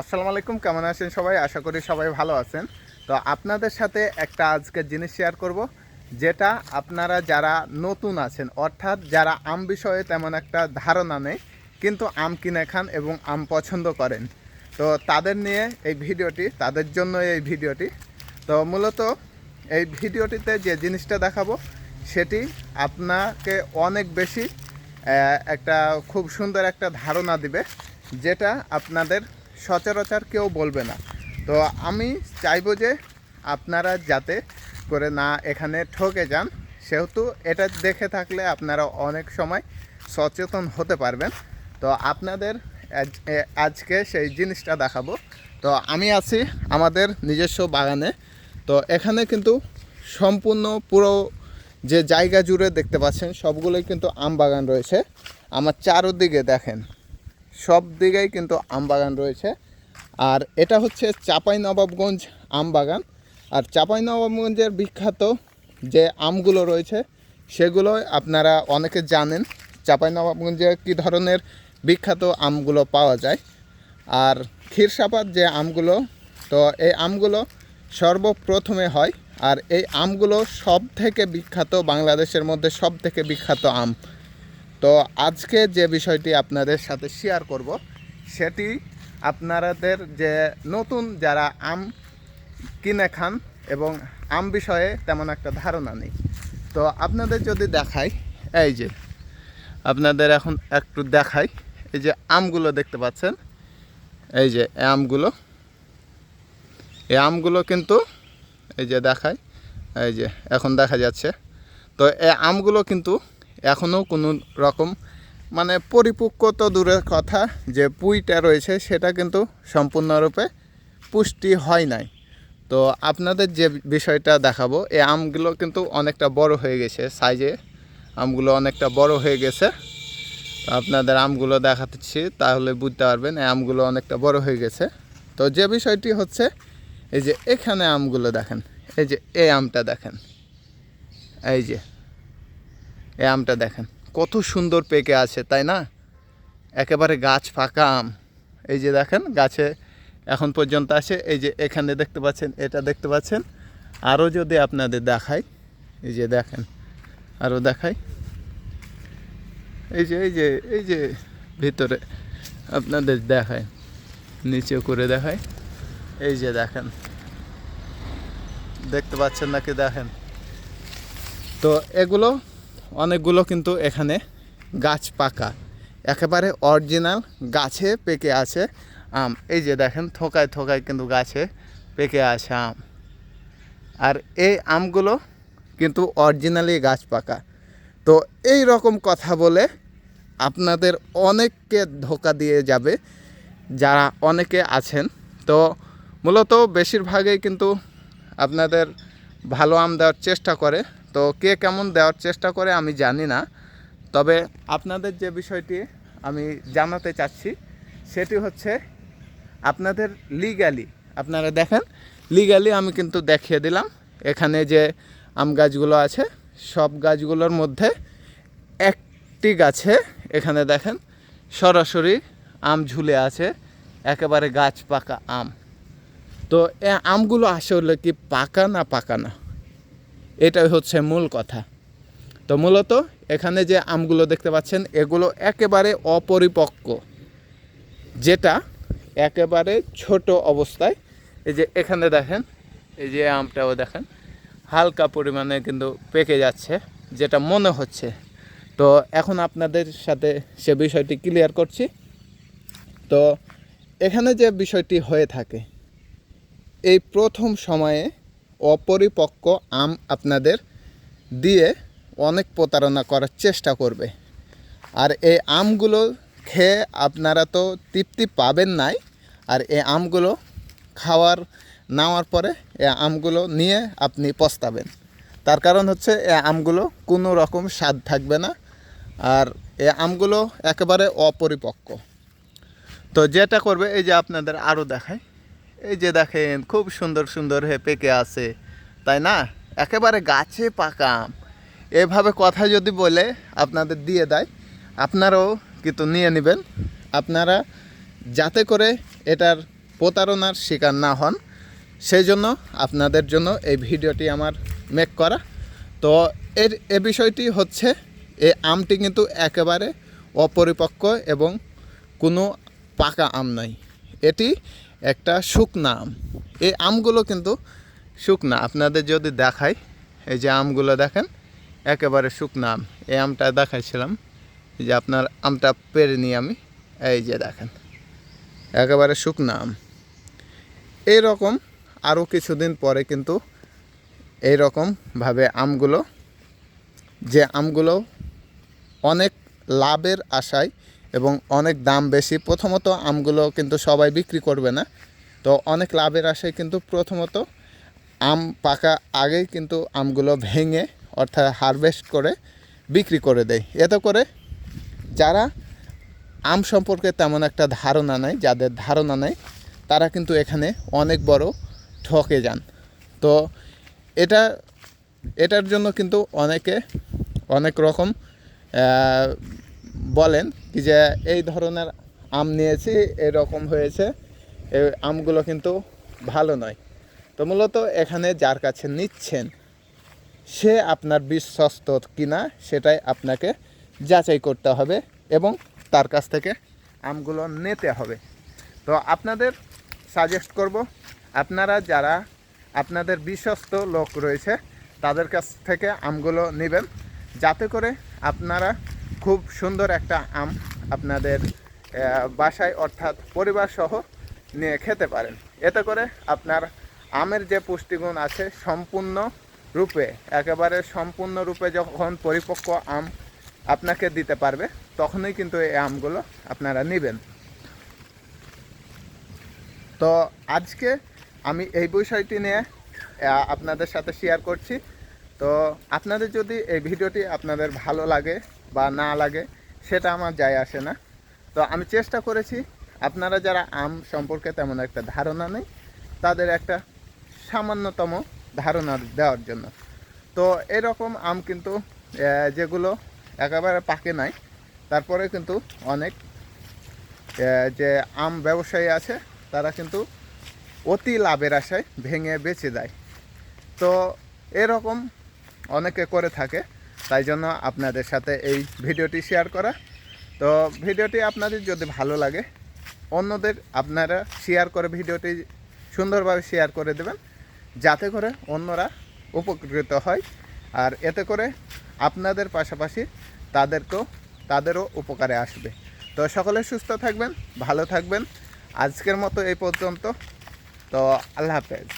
আসসালামু আলাইকুম, কেমন আছেন সবাই? আশা করি সবাই ভালো আছেন। তো আপনাদের সাথে একটা আজকের জিনিস শেয়ার করব, যেটা আপনারা যারা নতুন আছেন, অর্থাৎ যারা আম বিষয়ে তেমন একটা ধারণা নেই, কিন্তু আম কিনে খান এবং আম পছন্দ করেন। তো তাদের নিয়ে এই ভিডিওটি, তাদের জন্য এই ভিডিওটি। তো মূলত এই ভিডিওটিতে যে জিনিসটা দেখাবো, সেটি আপনাকে অনেক বেশি একটা খুব সুন্দর একটা ধারণা দিবে, যেটা আপনাদের সচরাচর কেউ বলবে না। তো আমি চাইব যে আপনারা যাতে করে না এখানে ঠকে যান, সেহেতু এটা দেখে থাকলে আপনারা অনেক সময় সচেতন হতে পারবেন। তো আপনাদের আজকে সেই জিনিসটা দেখাবো। তো আমি আছি আমাদের নিজস্ব বাগানে। তো এখানে কিন্তু সম্পূর্ণ পুরো যে জায়গা জুড়ে দেখতে পাচ্ছেন, সবগুলোই কিন্তু আম বাগান রয়েছে। আমার চারোদিকে দেখেন সব দিকেই কিন্তু আম বাগান রয়েছে। আর এটা হচ্ছে চাপাই নবাবগঞ্জ আম বাগান আর চাপাই নবাবগঞ্জের বিখ্যাত যে আমগুলো রয়েছে, সেগুলো আপনারা অনেকে জানেন চাপাই নবাবগঞ্জে কী ধরনের বিখ্যাত আমগুলো পাওয়া যায়। আর ক্ষীরসাপাত যে আমগুলো, তো এই আমগুলো সর্বপ্রথমে হয়। আর এই আমগুলো সব থেকে বিখ্যাত, বাংলাদেশের মধ্যে সব থেকে বিখ্যাত আম। তো আজকে যে বিষয়টি আপনাদের সাথে শেয়ার করব, সেটি আপনাদের যে নতুন যারা আম কিনে খান এবং আম বিষয়ে তেমন একটা ধারণা নেই। তো আপনাদের যদি দেখাই, এই যে, আপনাদের এখন একটু দেখাই, এই যে আমগুলো দেখতে পাচ্ছেন, এই যে আমগুলো, এই আমগুলো কিন্তু, এই যে দেখায় এই যে, এখন দেখা যাচ্ছে। তো এই আমগুলো কিন্তু এখনও কোনো রকম মানে পরিপক্ক তো দূরের কথা যে পুইটা রয়েছে সেটা কিন্তু সম্পূর্ণরূপে পুষ্টি হয় নাই। তো আপনাদের যে বিষয়টা দেখাবো এই আমগুলো কিন্তু অনেকটা বড় হয়ে গেছে সাইজে আমগুলো অনেকটা বড় হয়ে গেছে। আপনাদের আমগুলো দেখাচ্ছি, তাহলে বুঝতে পারবেন এই আমগুলো অনেকটা বড় হয়ে গেছে। তো যে বিষয়টি হচ্ছে, এই যে এখানে আমগুলো দেখেন, এই যে এই আমটা দেখেন, এই যে এই আমটা দেখেন, কত সুন্দর পেকে আছে, তাই না? একেবারে গাছ ফাঁকা আম। এই যে দেখেন, গাছে এখন পর্যন্ত আছে, এই যে এখানে দেখতে পাচ্ছেন, এটা দেখতে পাচ্ছেন। আরও যদি আপনাদের দেখাই, এই যে দেখেন, আরও দেখাই। এই যে এই যে এই যে ভিতরে আপনাদের দেখায় নিচে করে দেখায় এই যে দেখেন, দেখতে পাচ্ছেন নাকি দেখেন? তো এগুলো অনেকগুলো কিন্তু এখানে গাছ পাকা। একেবারে অরিজিনাল গাছে পেকে আছে আম। এই যে দেখেন, থোকায় থোকায় কিন্তু গাছে পেকে আছে আম। আর এই আমগুলো কিন্তু অরিজিনালি গাছ পাকা। তো এই রকম কথা বলে আপনাদের অনেককে ধোকা দিয়ে যাবে যারা অনেকে আছেন। তো মূলত বেশিরভাগই কিন্তু আপনাদের ভালো আম দেওয়ার চেষ্টা করে। তো কে কেমন দেওয়ার চেষ্টা করে আমি জানি না। তবে আপনাদের যে বিষয়টি আমি জানাতে চাচ্ছি, সেটি হচ্ছে আপনাদের লিগালি আপনারা দেখেন লিগালি আমি কিন্তু দেখিয়ে দিলাম। এখানে যে আম গাছগুলো আছে, সব গাছগুলোর মধ্যে একটি গাছে, এখানে দেখেন, সরাসরি আম ঝুলে আছে, একেবারে গাছ পাকা আম। তো এ আমগুলো আসলে কি পাকা না পাকা না? এটাই হচ্ছে মূল কথা। তো মূলত এখানে যে আমগুলো দেখতে পাচ্ছেন, এগুলো একেবারে অপরিপক্ক, যেটা একেবারে ছোট অবস্থায়। এই যে এখানে দেখেন, এই যে আমটাও দেখেন, হালকা পরিমাণে কিন্তু পেকে যাচ্ছে, যেটা মনে হচ্ছে। তো এখন আপনাদের সাথে সে বিষয়টি ক্লিয়ার করছি। তো এখানে যে বিষয়টি হয়ে থাকে, এই প্রথম সময়ে অপরিপক্ক আম আপনাদের দিয়ে অনেক প্রতারণা করার চেষ্টা করবে। আর এই আমগুলো খেয়ে আপনারা তো তৃপ্তি পাবেন নাই। আর এই আমগুলো খাওয়ার, নেওয়ার পরে এই আমগুলো নিয়ে আপনি পস্তাবেন। তার কারণ হচ্ছে এই আমগুলো কোনো রকম স্বাদ থাকবে না। আর এই আমগুলো একেবারে অপরিপক্ক। তো যেটা করবে, এই যে আপনাদের আরও দেখায় এই যে দেখেন, খুব সুন্দর সুন্দর হয়ে পেকে আছে, তাই না? একেবারে গাছে পাকা আম। এভাবে কথা যদি বলে আপনাদের দিয়ে দেয়, আপনারাও কিন্তু নিয়ে নেবেন। আপনারা যাতে করে এটার প্রতারণার শিকার না হন সেই জন্য আপনাদের জন্য এই ভিডিওটি আমার মেক করা। তো এর, এ বিষয়টি হচ্ছে এই আমটি কিন্তু একেবারে অপরিপক্ক এবং কোনো পাকা আম নয় এটি একটা শুকনা আম। এই আমগুলো কিন্তু শুকনা। আপনাদের যদি দেখাই, এই যে আমগুলো দেখেন, একেবারে শুকনা আম। এই আমটা দেখাইছিলাম যে আপনার আমটা পেরে নিই আমি। এই যে দেখেন, একেবারে শুকনা আম। এইরকম আরও কিছুদিন পরে কিন্তু এই রকমভাবে আমগুলো, যে আমগুলো অনেক লাভের আশায় এবং অনেক দাম বেশি। প্রথমত আমগুলো কিন্তু সবাই বিক্রি করবে না। তো অনেক লাভের আশায় কিন্তু প্রথমত আম পাকা আগেই কিন্তু আমগুলো ভেঙে, অর্থাৎ হারভেস্ট করে বিক্রি করে দেয়। এতে করে যারা আম সম্পর্কে তেমন একটা ধারণা নাই, যাদের ধারণা নেই, তারা কিন্তু এখানে অনেক বড় ঠকে যান। তো এটা, এটার জন্য কিন্তু অনেকে অনেক রকম বলেন কি যে এই ধরনের আম নিয়েছি, এরকম হয়েছে। এই আমগুলো কিন্তু ভালো নয়। তো মূলত এখানে যার কাছে নিচ্ছেন, সে আপনার বিশ্বস্ত কিনা সেটাই আপনাকে যাচাই করতে হবে এবং তার কাছ থেকে আমগুলো নিতে হবে। তো আপনাদের সাজেস্ট করব, আপনারা যারা আপনাদের বিশ্বস্ত লোক রয়েছে, তাদের কাছ থেকে আমগুলো নেবেন। যাতে করে আপনারা খুব সুন্দর একটা আম আপনাদের বাসায় অর্থাৎ পরিবার সহ নিয়ে খেতে পারেন। এতে করে আপনার আমের যে পুষ্টিগুণ আছে সম্পূর্ণ রূপে, একেবারে সম্পূর্ণ রূপে যখন পরিপক্ক আম আপনাকে দিতে পারবে, তখনই কিন্তু এই আমগুলো আপনারা নেবেন। তো আজকে আমি এই বিষয়টি নিয়ে আপনাদের সাথে শেয়ার করছি। তো আপনাদের যদি এই ভিডিওটি আপনাদের ভালো লাগে বা না লাগে, সেটা আমার যায় আসে না। তো আমি চেষ্টা করেছি, আপনারা যারা আম সম্পর্কে তেমন একটা ধারণা নেই, তাদের একটা সামান্যতম ধারণা দেওয়ার জন্য। তো এরকম আম কিন্তু যেগুলো একেবারে পাকে নাই, তারপরে কিন্তু অনেক যে আম ব্যবসায়ী আছে, তারা কিন্তু অতি লাভের আশায় ভেঙে বেঁচে দেয়। তো এরকম অনেকে করে থাকে, তাই জন্য আপনাদের সাথে এই ভিডিওটি শেয়ার করা। তো ভিডিওটি আপনাদের যদি ভালো লাগে, অন্যদের আপনারা শেয়ার করে ভিডিওটি সুন্দরভাবে শেয়ার করে দেবেন, যাতে করে অন্যরা উপকৃত হয়। আর এতে করে আপনাদের পাশাপাশি তাদেরকেও, তাদেরও উপকারে আসবে। তো সকলে সুস্থ থাকবেন, ভালো থাকবেন। আজকের মতো এই পর্যন্ত। তো আল্লাহ হাফেজ।